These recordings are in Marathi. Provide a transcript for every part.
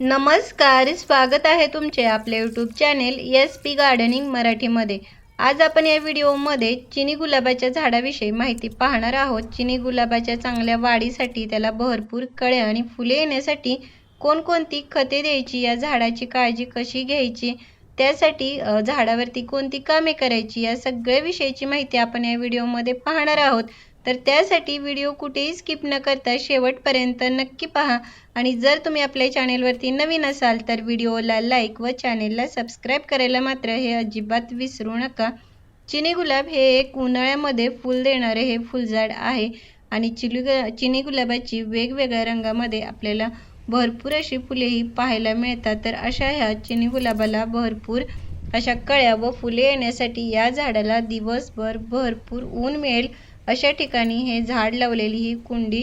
नमस्कार स्वागत आहे तुमचे आपले YouTube channel S P gardening मराठीमध्ये. आज आपण या व्हिडिओमध्ये चिनी गुलाबाच्या झाडाविषयी माहिती पाहणार आहोत. चिनी गुलाबाच्या चांगल्या वाढीसाठी त्याला भरपूर कळे आणि फुले येण्यासाठी कोणकोणती खते द्यायची या झाडाची काळजी कशी घ्यायची त्यासाठी झाडावरती कोणती कामे करायची या सगळ्या विषयीची माहिती आपण या व्हिडिओमध्ये पाहणार आहोत. तर त्यासाठी व्हिडिओ कुठेही स्किप न करता शेवटपर्यंत नक्की पहा. आणि जर तुम्ही आपल्या चॅनेलवरती नवीन असाल तर व्हिडिओला लाईक व चॅनेलला सबस्क्राईब करायला मात्र हे अजिबात विसरू नका. चिनी गुलाब हे एक उन्हाळ्यामध्ये फुल देणारे हे फुलझाड आहे. आणि चिली चिनी गुलाबाची वेगवेगळ्या रंगामध्ये आपल्याला भरपूर अशी फुलेही पाहायला मिळतात. तर अशा ह्या चिनी गुलाबाला भरपूर अशा कळ्या व फुले येण्यासाठी या झाडाला दिवसभर भरपूर ऊन मिळेल. अशा ठिकाणी हे झाड लावलेली ही कुंडी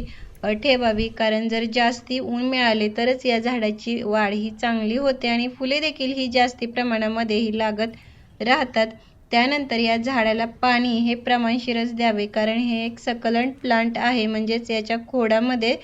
ठेवावी. कारण जर जास्ती ऊन मिळाले तरच या झाडाची वाढ ही चांगली होते आणि फुले देखील ही जास्ती प्रमाणामध्ये ही लागत राहतात. त्यानंतर या झाडाला पाणी हे प्रमाणशीरच द्यावे. कारण हे एक सकलंट प्लांट आहे. म्हणजेच याच्या खोडामध्ये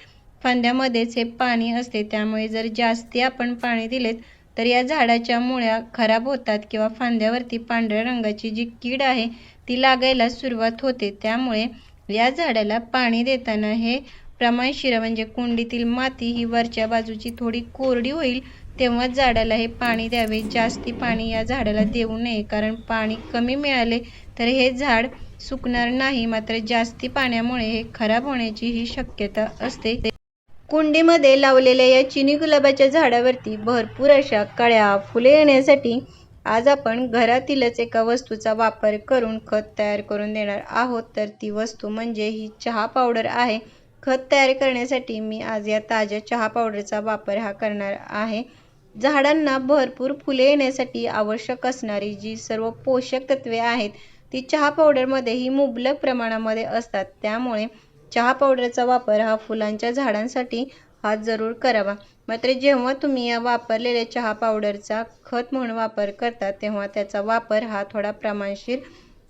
फांद्यामध्येच हे पाणी असते. त्यामुळे जर जास्ती आपण पाणी दिलेत तर या झाडाच्या मुळ्या खराब होतात किंवा फांद्यावरती पांढऱ्या रंगाची जी कीड आहे ती लागायला सुरुवात होते. त्यामुळे या झाडाला पाणी देताना हे प्रमाणशीर म्हणजे कुंडीतील माती ही वरच्या बाजूची थोडी कोरडी होईल तेव्हा झाडाला हे पाणी द्यावे. जास्ती पाणी या झाडाला देऊ नये. कारण पाणी कमी मिळाले तर हे झाड सुकणार नाही. मात्र जास्ती पाण्यामुळे हे खराब होण्याची ही शक्यता असते. कुंडीमध्ये लावलेल्या या चिनी गुलाबाच्या झाडावरती भरपूर अशा कळ्या फुले येण्यासाठी आज आपण घरातीलच एका वस्तूचा वापर करून खत तयार करून देणार आहोत. तर ती वस्तू म्हणजे ही चहा पावडर आहे. खत तयार करण्यासाठी मी आज या ताज्या चहा पावडरचा वापर हा करणार आहे. झाडांना भरपूर फुले येण्यासाठी आवश्यक असणारी जी सर्व पोषक तत्वे आहेत ती चहा पावडरमध्ये ही मुबलक प्रमाणामध्ये असतात. त्यामुळे चहा पावडरचा वापर हा फुलांच्या झाडांसाठी हा जरूर करावा. मात्र जेव्हा तुम्ही या वापरलेल्या चहा पावडरचा खत म्हणून वापर करता तेव्हा त्याचा वापर हा थोडा प्रमाणशीर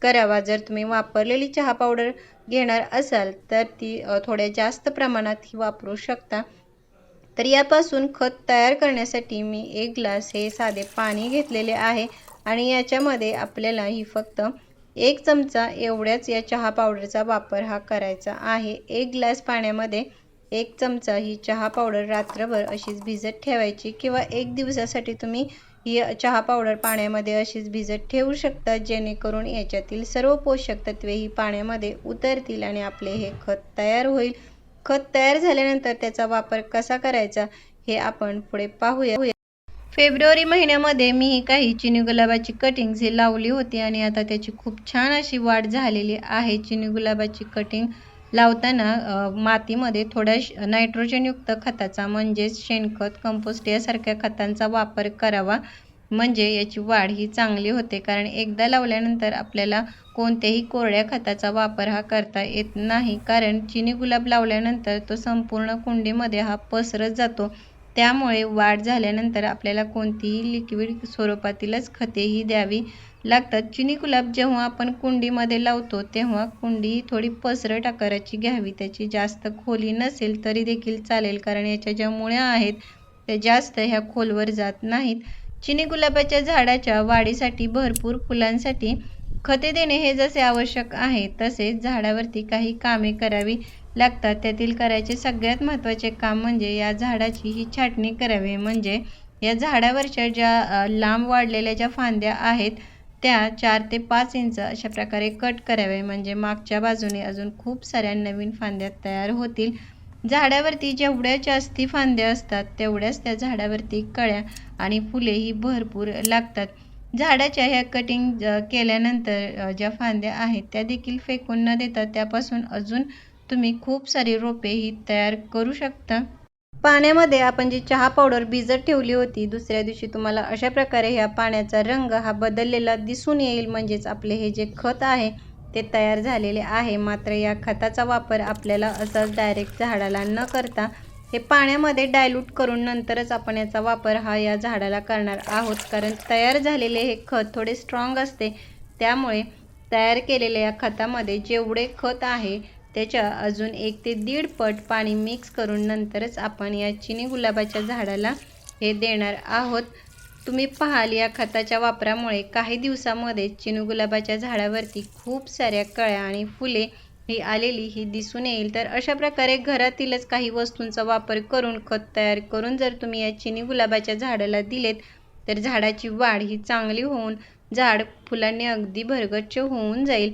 करावा. जर तुम्ही वापरलेली चहा पावडर घेणार असाल तर ती थोड्या जास्त प्रमाणात ही वापरू शकता. तर यापासून खत तयार करण्यासाठी मी एक ग्लास हे साधे पाणी घेतलेले आहे आणि याच्यामध्ये आपल्याला ही फक्त एक चमचा एवढ्याच या चहा पावडरचा वापर हा करायचा आहे. एक ग्लास पाण्यामध्ये एक चमचा ही चहा पावडर रात्रभर अशीच भिजत ठेवायची किंवा एक दिवसासाठी तुम्ही ही चहा पावडर पाण्यामध्ये अशीच भिजत ठेवू शकता जेणेकरून याच्यातील सर्व पोषक तत्वे ही पाण्यामध्ये उतरतील आणि आपले हे खत तयार होईल. खत तयार झाल्यानंतर त्याचा वापर कसा करायचा हे आपण पुढे पाहूया. फेब्रुवारी महिन्यामध्ये मी ही काही चिनी गुलाबाची कटिंग्ज ही लावली होती आणि आता त्याची खूप छान अशी वाढ झालेली आहे. चिनी गुलाबाची कटिंग लावताना मातीमध्ये थोड्या श- नायट्रोजनयुक्त खताचा म्हणजेच शेणखत कंपोस्ट यासारख्या खतांचा वापर करावा. म्हणजे याची वाढ ही चांगली होते. कारण एकदा लावल्यानंतर आपल्याला कोणत्याही कोरड्या खताचा वापर हा करता येत नाही. कारण चिनी गुलाब लावल्यानंतर तो संपूर्ण कुंडीमध्ये हा पसरत जातो. त्यामुळे वाढ झाल्यानंतर आपल्याला कोणतीही लिक्विड स्वरूपातीलच खतेही द्यावी लागतात. चिनी गुलाब जेव्हा आपण कुंडीमध्ये लावतो तेव्हा कुंडी थोडी पसरट आकाराची घ्यावी. त्याची जास्त खोली नसेल तरी देखील चालेल कारण याच्या ज्या मुळ्या आहेत त्या जास्त ह्या खोलवर जात नाहीत. चिनी गुलाबाच्या झाडाच्या वाढीसाठी भरपूर फुलांसाठी खते देणे हे जसे आवश्यक आहे तसेच झाडावरती काही कामे करावी. लागतात. त्यातील करायचे सगळ्यात महत्त्वाचे काम म्हणजे या झाडाची ही छाटणी करावी. म्हणजे या झाडावरच्या ज्या लांब वाढलेल्या ज्या फांद्या आहेत त्या चार ते पाच इंच अशा प्रकारे कट करावे. म्हणजे मागच्या बाजूने अजून खूप साऱ्या नवीन फांद्या तयार होतील. झाडावरती जेवढ्या जास्ती फांद्या असतात तेवढ्याच त्या झाडावरती कळ्या आणि फुलेही भरपूर लागतात. झाडाच्या ह्या कटिंग केल्यानंतर ज्या फांद्या आहेत त्या देखील फेकून न देता त्यापासून अजून तुम्ही खूप सारी रोपे ही तयार करू शकता. पाण्यामध्ये आपण जी चहा पावडर भिजत ठेवली होती दुसऱ्या दिवशी तुम्हाला अशा प्रकारे ह्या पाण्याचा रंग हा बदललेला दिसून येईल. म्हणजेच आपले हे जे खत आहे ते तयार झालेले आहे. मात्र या खताचा वापर आपल्याला असाच डायरेक्ट झाडाला न करता हे पाण्यामध्ये डायल्यूट करून नंतरच आपण याचा वापर हा या झाडाला करणार आहोत. कारण तयार झालेले हे खत थोडे स्ट्रॉंग असते. त्यामुळे तयार केलेल्या या खतामध्ये जेवढे खत आहे त्याच्या अजून एक ते दीड पट पाणी मिक्स करून नंतरच आपण या चिनी गुलाबाच्या झाडाला हे देणार आहोत. तुम्ही पाहाल या खताच्या वापरामुळे काही दिवसामध्ये चिनी गुलाबाच्या झाडावरती खूप साऱ्या कळ्या आणि फुले ही आलेली ही दिसून येईल. तर अशा प्रकारे घरातीलच काही वस्तूंचा वापर करून खत तयार करून जर तुम्ही या चिनी गुलाबाच्या झाडाला दिलेत तर झाडाची वाढ ही चांगली होऊन झाड फुलांनी अगदी भरगच्च होऊन जाईल.